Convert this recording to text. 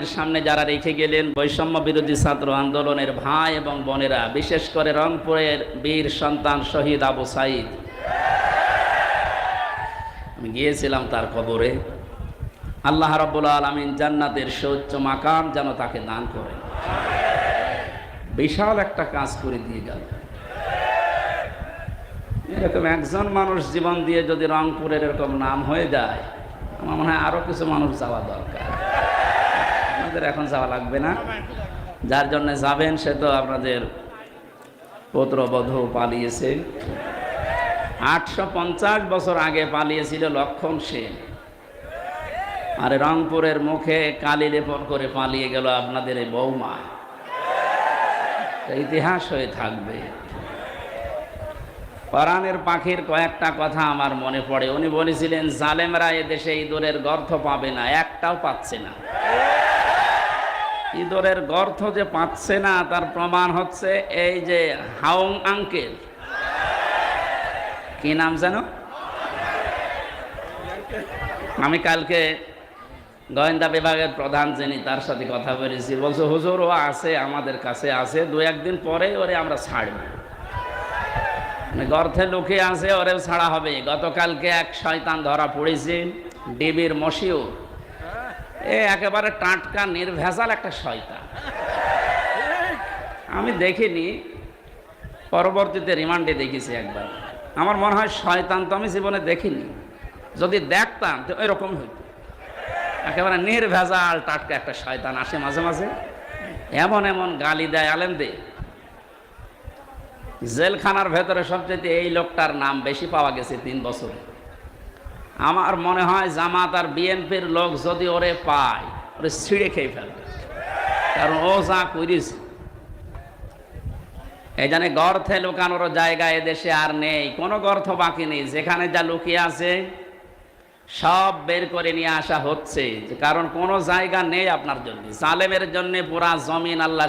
এর সামনে যারা রেখে গেলেন বৈষম্য বিরোধী ছাত্র আন্দোলনের ভাই এবং বোনেরা, বিশেষ করে রংপুরের বীর সন্তান শহীদ আবু সাইদ। আমি গিয়েছিলাম তার কবরে। আল্লাহ রাব্বুল আলামিন জান্নাতের সৌচ্চ মাকাম যেন তাকে দান করেন বিশাল একটা কাজ করে দিয়ে গেল। এরকম একজন মানুষ জীবন দিয়ে যদি রংপুরের এরকম নাম হয়ে যায়, আমার মনে হয় আরও কিছু মানুষ যাওয়া দরকার। আপনাদের এখন যাওয়া লাগবে না। যার জন্য যাবেন, সে তো আপনাদের পুত্রবধূ পালিয়েছে। আটশো পঞ্চাশ বছর আগে পালিয়েছিল লক্ষণ সেন আর রংপুরের মুখে কালি লেপন করে পালিয়ে গেল আপনাদের এই বৌমা। ইতিহাস হয়ে থাকবে। পরাণের পাখির কয়েকটা কথা আমার মনে পড়ে। উনি বলেছিলেন, জালেমরা এদেশে ইঁদুরের গর্থ পাবে না, একটাও পাচ্ছে না। ইঁদুরের গর্থ যে পাচ্ছে না, তার প্রমাণ হচ্ছে এই যে হাউং আঙ্কেল। কি নাম জানো আমি কালকে গোয়েন্দা বিভাগের প্রধান যিনি, তার সাথে কথা বলেছি। বলছে, হুজুর, ও আছে, আমাদের কাছে আছে। দু একদিন পরে ওরে আমরা ছাড়ব। মানে গর্থে লুকিয়ে আছে, ওরেও ছাড়া হবে গতকালকে এক শয়তান ধরা পড়েছে, ডিবির মশিউর। এ একেবারে টাটকা, নির্ভেজাল একটা শয়তান। আমি দেখিনি, পরবর্তীতে রিমান্ডে দেখেছি একবার। আমার মনে হয় শয়তান তো আমি জীবনে দেখিনি। যদি দেখতাম, তো এরকম হইতো। একেবারে নির্ভেজাল, টাটকা একটা শয়তান আসে মাঝে মাঝে। এমন এমন গালি দেয় আলেমদের। জেলখানার ভেতরে সবচেয়ে এই লোকটার নাম বেশি পাওয়া গেছে তিন বছরে। আমার মনে হয় জামাত আর বিএনপির লোক যদি ওরে পায়, ওরে ছিঁড়ে খেয়ে ফেলবে। কারণ ও যা করিস এই জানে গর্থে লুকানোর জায়গা এদেশে আর নেই, কোনো গর্থ বাকি নেই। যেখানে যা লুকিয়ে আছে, সব বের করে নিয়ে আসা হচ্ছে। কারণ কোনো জায়গা নেই আপনার জন্য। জালেমের জন্য পুরা জমিন আল্লাহ